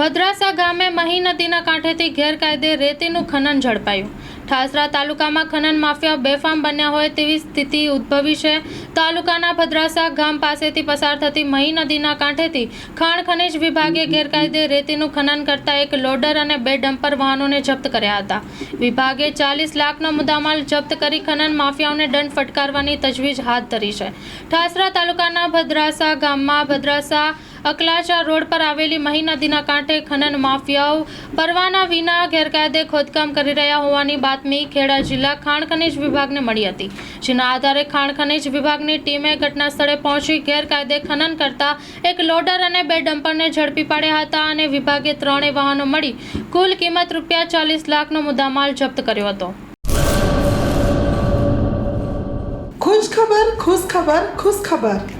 ભદ્રાસા ગામે મહી નદીના કાંઠેથી ગેરકાયદે રેતીનું ખનન ઝડપાયું. ઠાસરા તાલુકામાં ખનન માફિયા બેફામ બન્યા હોય તેવી સ્થિતિ ઉદ્ભવી છે. તાલુકાના ભદ્રાસા ગામ પાસેથી પસાર થતી મહી નદીના કાંઠેથી ખાણ ખનિજ વિભાગે ગેરકાયદે રેતીનું ખનન કરતા એક લોડર અને બે ડમ્પર વાહનોને જપ્ત કર્યા હતા. વિભાગે ચાલીસ લાખનો મુદ્દામાલ જપ્ત કરી ખનન માફિયાઓને દંડ ફટકારવાની તજવીજ હાથ ધરી છે. ઠાસરા તાલુકાના ભદ્રાસા ગામમાં ભદ્રાસા અકલાચા રોડ પર આવેલી મહી નદીના કાંઠે ખનન માફિયાઓ પરવાના વિના ગેરકાયદે ખોદકામ કરી રહ્યા હોવાની બાતમી ખેડા જિલ્લા ખાણ ખનીજ વિભાગને મળી હતી. જેના આધારે ખાણ ખનીજ વિભાગની ટીમે ઘટના સ્થળે પહોંચી ગેરકાયદે ખનન કરતા એક લોડર અને બે ડમ્પરને ઝડપી પાડ્યા હતા અને વિભાગે ત્રણેય વાહનો મળી કુલ કિંમત રૂપિયા ચાલીસ લાખનો મુદ્દામાલ જપ્ત કર્યો હતો. ખુશ ખબર ખુશ ખબર ખુશ ખબર.